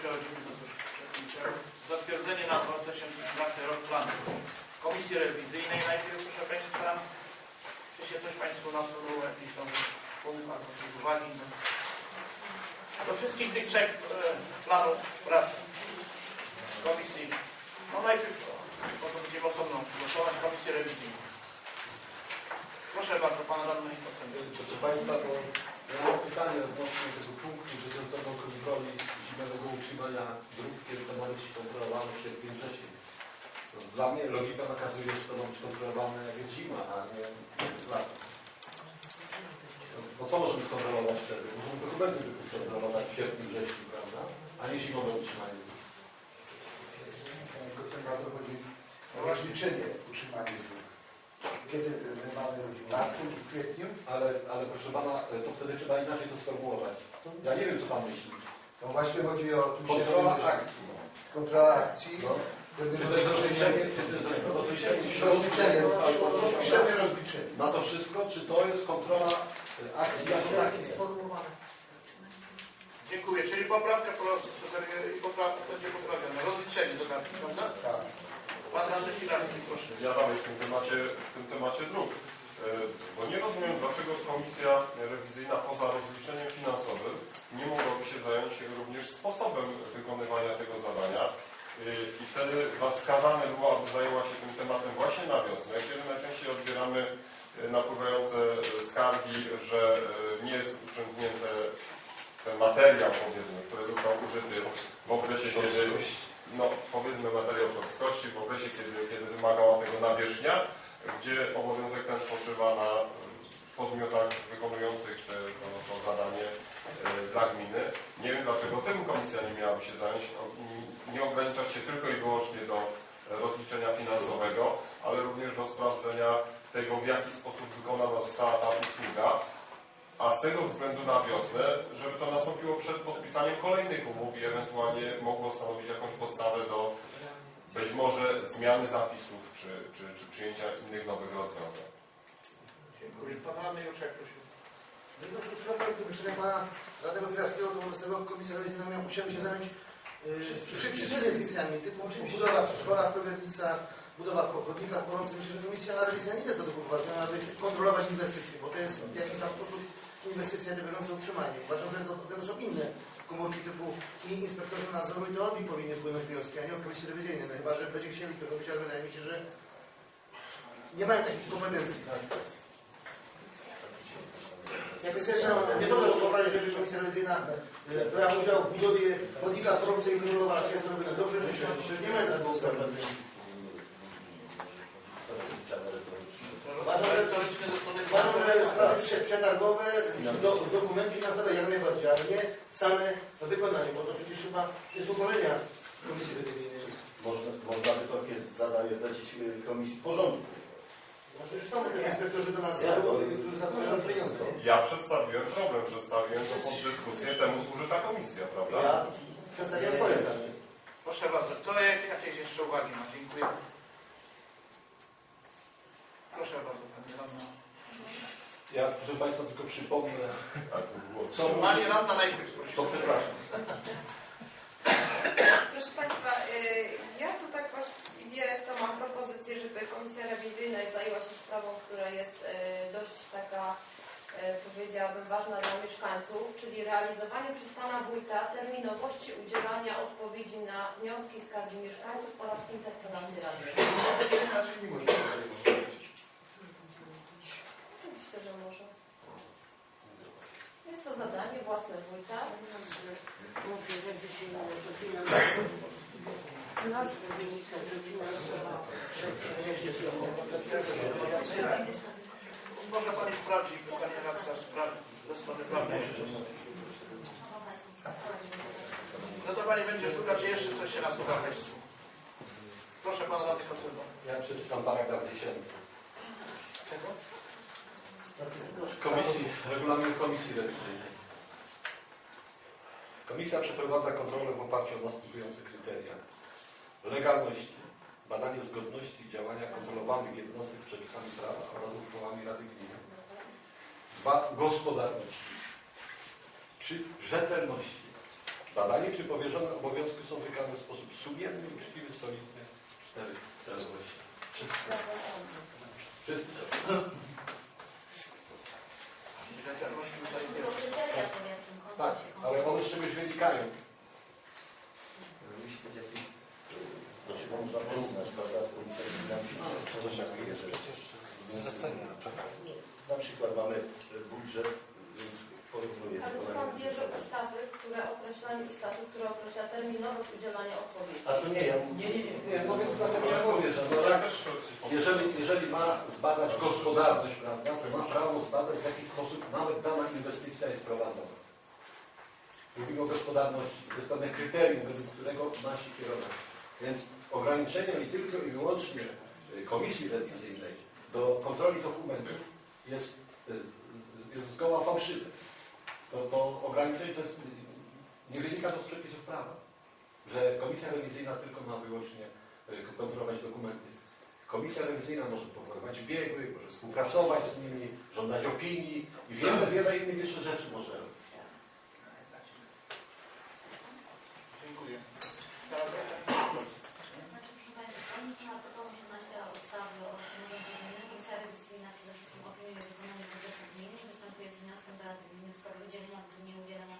przechodzimy do. Zatwierdzenie na 2013 rok planu Komisji Rewizyjnej. Najpierw proszę Państwa, czy się coś Państwu nasuwało, jakieś tam punkt albo uwagi do, do wszystkich tych trzech e, planów pracy Komisji. No najpierw, bo to będziemy osobno głosować Komisję Rewizyjną. Proszę bardzo, Pan Radny oceny. Proszę Państwa, to ja mam pytanie odnośnie tego punktu dotyczącego kontroli zimowego utrzymania dróg, kiedy to ma być kontrolowane w sierpniu wrześniu. No, Dla mnie logika nakazuje, że to ma być kontrolowane jak jest zima, a nie lato. No, Bo co możemy skontrolować wtedy? Możemy dokumenty tylko skontrolować w sierpniu, wrześniu, prawda? A nie zimowe utrzymanie. Tylko tak bardzo chodzi o rozliczenie utrzymania dróg. Kiedy my mamy w marcu, w kwietniu, Ale, ale proszę Pana, to wtedy trzeba inaczej to sformułować. Ja nie wiem, co Pan myśli. To właśnie chodzi o tu się- Kontrola akcji. kontrola akcji. No. Czy to jest rozliczenie, czy to jest rozliczenie rozliczenie, piszemy rozliczenie. na to wszystko, czy to jest kontrola y, akcji jako takiej? Dziękuję. Czyli poprawka po- i poprawka będzie poprawiona. Rozliczenie dodatki, prawda? Tak. Pan Radny Filarski, proszę. Ja dalej w tym temacie, w tym temacie dróg. E, Bo nie rozumiem, dlaczego komisja rewizyjna poza rozliczeniem finansowym nie mogłaby się zająć również sposobem wykonywania tego zadania. E, I wtedy wskazane było, aby zajęła się tym tematem właśnie na wiosnę, kiedy najczęściej odbieramy e, napływające skargi, że nie jest uprzątnięte ten materiał, powiedzmy, który został użyty w okresie, kiedy no, powiedzmy materiał szorstkości w okresie, kiedy, kiedy wymagała tego nawierzchnia, gdzie obowiązek ten spoczywa na podmiotach wykonujących te, to, to zadanie y, dla gminy. Nie wiem dlaczego tym komisja nie miałaby się zająć, o- nie- ograniczać się tylko i wyłącznie do e, rozliczenia finansowego, ale również do sprawdzenia tego, w jaki sposób wykonana została ta usługa, a z tego względu na wiosnę, żeby to nastąpiło przed podpisaniem kolejnych umów i ewentualnie mogło stanowić jakąś podstawę do być może zmiany zapisów czy, czy, czy przyjęcia innych nowych rozwiązań. Dziękuję. Pan Radny Juczek, prosił. Jedno z projektu myślenia pana Radnego Filarskiego, to z tego Komisja Rewizyjna miała się zająć szybszymi inwestycjami, typu budowa przedszkola w Pewiernicach, budowa w chodnikach porący. Myślę, że Komisja Rewizyjna nie jest do tego uważana, aby kontrolować inwestycje, bo to jest w jakiś tam sposób inwestycja nie bieżące utrzymanie. Uważam, że do, do tego są inne komórki typu i inspektorzy nadzoru i to oni powinni wpłynąć wnioski, a nie od Komisji Rewizyjnej. No chyba, że będzie chcieli to robić, ale wydaje mi się, że nie mają takich kompetencji. Też nie mogę wyobrazić, żeby Komisja Rewizyjna e, brała udział w budowie chodnika kontrolowała, czy jest to robione dobrze, czy źle. Nie ma takiego sprawy. Uważam, że Merytoryczny stosunek Uważam, że finansowy. sprawy prze- przetargowe, do, dokumenty finansowe jak najbardziej, ale nie same wykonanie, bo to przecież chyba jest upolenia Komisji Rewizyjnej. Można, można by takie zadanie y, Komisji Porządku. No to już są te inspektorzy do nadzoru, którzy zapraszają pieniądze. Ja przedstawiłem problem, przedstawiłem to pod dyskusję, temu służy ta komisja, prawda? Ja przedstawiam swoje zdanie. Proszę bardzo. To jak, jakieś jeszcze uwagi ma? Dziękuję. Proszę bardzo, Pani Radna. Ja, proszę Państwa, tylko przypomnę, Tak, co Pani Radna najpierw. To przepraszam. Proszę Państwa, y, ja tu tak właściwie to mam propozycję, żeby Komisja Rewizyjna zajęła się sprawą, która jest y, dość taka, y, powiedziałabym, ważna dla mieszkańców, czyli realizowanie przez Pana Wójta terminowości udzielania odpowiedzi na wnioski i skargi mieszkańców oraz interpelacje Rady. Inaczej nie można powiedzieć. Oczywiście, że może. Jest to zadanie własne Wójta. Nazwy wynika, Może Pani sprawdzi, by Pani Radca sprawdzi ze strony prawnej. No to Pani będzie szukać, jeszcze coś się nasuwa. Proszę Pan Radny Kocyba. Ja przeczytam paragraf 10. Komisji, regulamin Komisji Rewizyjnej. Komisja przeprowadza kontrolę w oparciu o następujące kryteria. Legalności, badanie zgodności działania kontrolowanych jednostek z przepisami prawa oraz uchwałami Rady Gminy. Dwa, gospodarności. Trzy, rzetelności. Badanie, czy powierzone obowiązki są wykonane w sposób sumienny, uczciwy, solidny. Cztery celowości. Wszystko. Wszystko. Rzetelności tutaj jest. Tak, się ale one z czegoś wynikają. Musi być jakiś, do czego można porównać, prawda, z komisją dynamiczną. jest przecież zlecenia. Na przykład mamy e, budżet, więc porównuję Ale wykonanie Pan bierze ustawy, które określają i statut, który określa terminowość udzielania odpowiedzi. A to nie, ja Nie, nie, nie. Nie, no więc dlatego ja mówię, że no, rak, jeżeli, jeżeli ma zbadać gospodarność, prawda, to ma prawo zbadać w jaki sposób nawet dana inwestycja jest prowadzona. Mówimy o gospodarności. To jest pewne kryterium, według którego ma się kierować. Więc ograniczenie i tylko i wyłącznie y, komisji rewizyjnej do kontroli dokumentów jest, y, jest zgoła fałszywe. To, to ograniczenie to jest, nie wynika to z przepisów prawa, że komisja rewizyjna tylko ma wyłącznie y, kontrolować dokumenty. Komisja rewizyjna może powoływać biegłych, może współpracować z nimi, żądać opinii i wiele, wiele innych jeszcze rzeczy może robić. Dziękuję. Teraz Znaczy, proszę Państwa, zgodnie z tym artykułem 18 ustawy o samorządzie gminnym Komisja Rewizyjna przede wszystkim opiniuje wykonanie budżetu gminy i występuje z wnioskiem do Rady Gminy w sprawie udzielenia lub nie udzielenia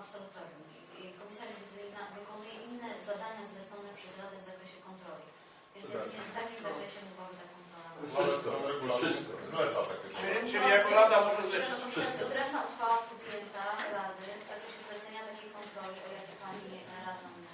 absolutorium. I- i Komisja Rewizyjna wykonuje inne zadania zlecone przez Radę w zakresie kontroli. Więc widzę, w takim zakresie mogłaby ta kontrola wszystko. Wszystko. zleca takie Czyli, jako Rada może zlecić. Przykład odrębna uchwała podjęta Rady w zakresie zlecenia takiej kontroli, o jakiej Pani Rada mówi.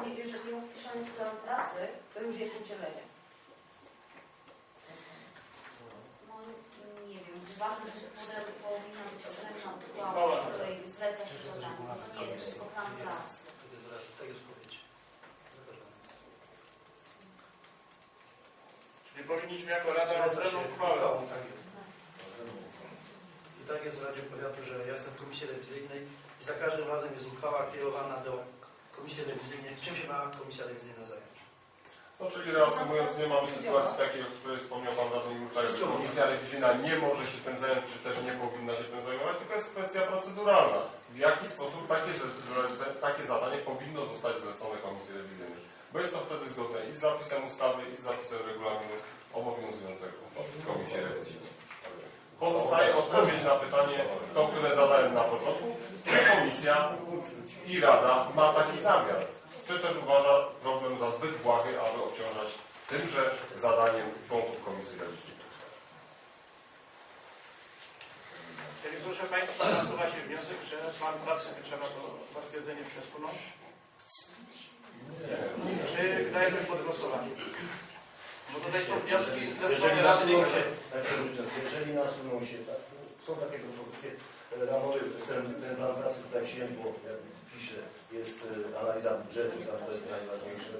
Nie, jeżeli wpiszemy plan pracy, to już jest udzielenie. No nie wiem, ważne, że potem powinna być Uchwała. w której zleca się zadanie. To nie jest tylko plan pracy. Czyli powinniśmy jako Rada odrębną uchwałę. Tak jest. I tak jest w Radzie Powiatu, że ja jestem w Komisji Rewizyjnej i za każdym razem jest uchwała kierowana do Komisji Rewizyjnej. Czym się ma Komisja Rewizyjna zająć? No czyli reasumując, nie mamy sytuacji takiej, o której wspomniał Pan Radny Jurczak, że Komisja Rewizyjna nie może się tym zająć, czy też nie powinna się tym zajmować, tylko jest kwestia proceduralna. W jaki sposób takie, takie zadanie powinno zostać zlecone Komisji Rewizyjnej. Bo jest to wtedy zgodne i z zapisem ustawy, i z zapisem regulaminu obowiązującego Komisji Rewizyjnej. Pozostaje odpowiedź na pytanie, to, które zadałem na początku, czy Komisja i Rada ma taki zamiar czy też uważa problem za zbyt błahy, aby obciążać tymże zadaniem członków Komisji Rewizyjnej. Czyli proszę Państwa, nasuwa się wniosek, że plan pracy trzeba to zatwierdzenie przesunąć. Czy dajemy pod głosowanie? Bo tutaj są wnioski Jeżeli nasuną się, znaczy, jeżeli nasuną się, tak, są takie propozycje e, ramowe, ten, plan pracy tutaj przyjęty, bo jak pisze, jest e, analiza budżetu, tam to jest najważniejsze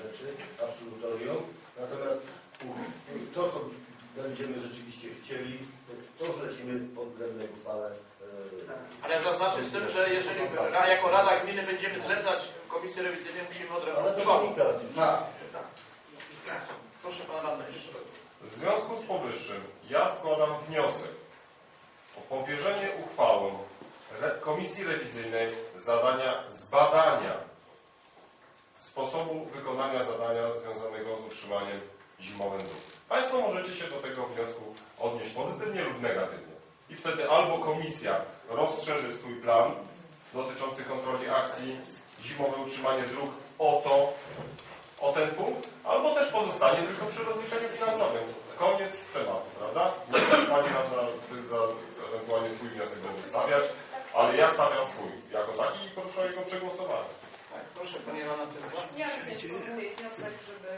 rzeczy, absolutorium. Natomiast to, co będziemy rzeczywiście chcieli, to, zlecimy w odrębnej uchwale. e, Ale zaznaczę z tym, że jeżeli jako Rada Gminy będziemy zlecać Komisji Rewizyjnej, musimy odrębną Ale to wynika Tak. Proszę Pana Radny jeszcze. W związku z powyższym ja składam wniosek o powierzenie uchwałą Komisji Rewizyjnej zadania zbadania sposobu wykonania zadania związanego z utrzymaniem zimowym dróg. Państwo możecie się do tego wniosku odnieść pozytywnie lub negatywnie. I wtedy albo komisja rozszerzy swój plan dotyczący kontroli akcji zimowe utrzymanie dróg o to, o ten punkt, albo też pozostanie tylko przy rozliczeniu finansowym. Koniec tematu, prawda? Pani Radna za ewentualnie swój wniosek będzie stawiać, ale ja stawiam swój jako taki i proszę o jego przegłosowanie. Tak, proszę Pani Rana Tymcza. Ja również formułuję wniosek, żeby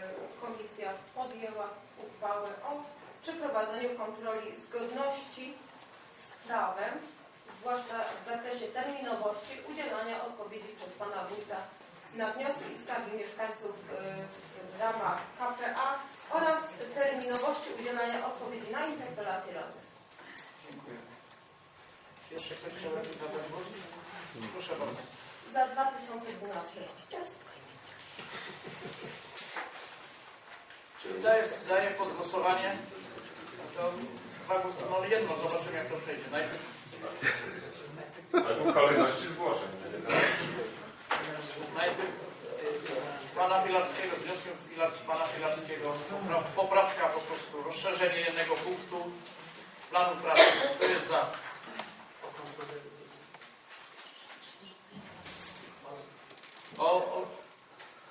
komisja podjęła uchwałę o przeprowadzeniu kontroli zgodności z prawem, zwłaszcza w zakresie terminowości udzielania odpowiedzi przez Pana Wójta na wnioski i skargi mieszkańców y, w ramach KPA oraz terminowości udzielania odpowiedzi na interpelacje Rady. Dziękuję. Jeszcze ktoś chciał jakiś zabrać głos? Proszę bardzo. Za 2012. Czyli daję, daję pod głosowanie. No To dwa głosy, no jedno, zobaczymy jak to przejdzie. Najpierw Według kolejności zgłoszeń. Wy- pana Pilarskiego, wnioskiem pana Pilarskiego, popra- poprawka po prostu, rozszerzenie jednego punktu planu pracy. Kto jest za? O, o,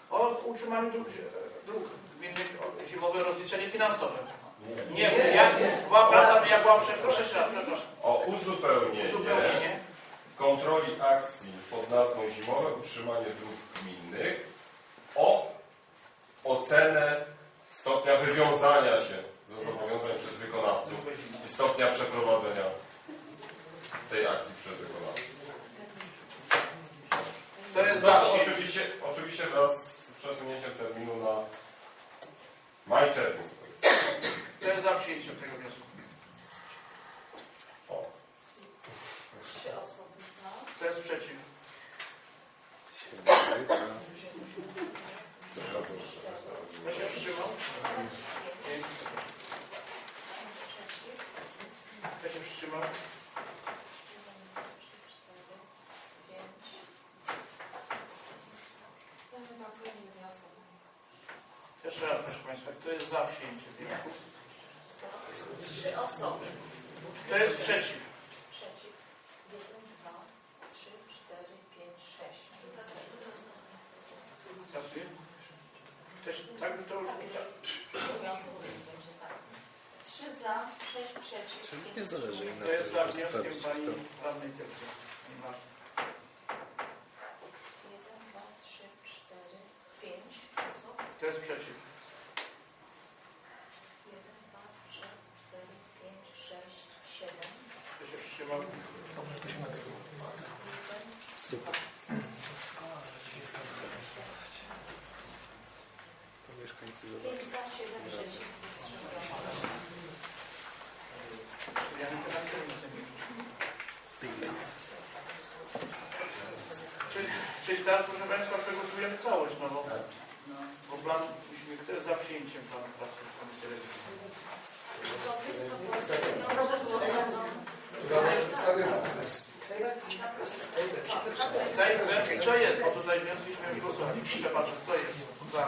o utrzymaniu dróg, dróg gminnych, zimowe rozliczenie finansowe. Nie, jak była praca, jak była przed, proszę jeszcze raz, przepraszam. O uzupełnienie Uzupełnienie. kontroli akcji pod nazwą Zimowe utrzymanie dróg gminnych o ocenę stopnia wywiązania się ze zobowiązań przez wykonawców i stopnia przeprowadzenia tej akcji przez wykonawców. To jest To za. oczywiście, oczywiście wraz z przesunięciem terminu na maj, czerwiec. To jest za przyjęciem tego wniosku. O. Trzy osoby za. Kto jest przeciw? Kto się wstrzymał? Dzięki. Kto się wstrzymał? Jeszcze raz proszę Państwa, kto jest za przyjęciem wniosku? Trzy osoby. Kto jest przeciw? Przeciw. Jeden, dwa, trzy, cztery, pięć, sześć. Pasuje? Ktoś, tak już to już tak. Tak. Trzy za, sześć przeciw. pięć wstrzymał. Kto jest za wnioskiem Pani Radnej Pierwszej? Nie ma. Jeden, dwa, trzy, cztery, pięć osób. Kto jest przeciw? Jeden, dwa, trzy, cztery, pięć, sześć, siedem. Kto się wstrzymał? Jeden, pięć za, siedem przeciw. Wstrzymał. Czyli ja nie pytam, kto nic nie wiem. Czyli, czyli teraz, proszę Państwa, przegłosujemy całość, no bo, bo plan musimy, kto jest za przyjęciem planu pracy w Komisji Rewizyjnej? Co jest? Bo tutaj głosować. Proszę bardzo, kto jest za?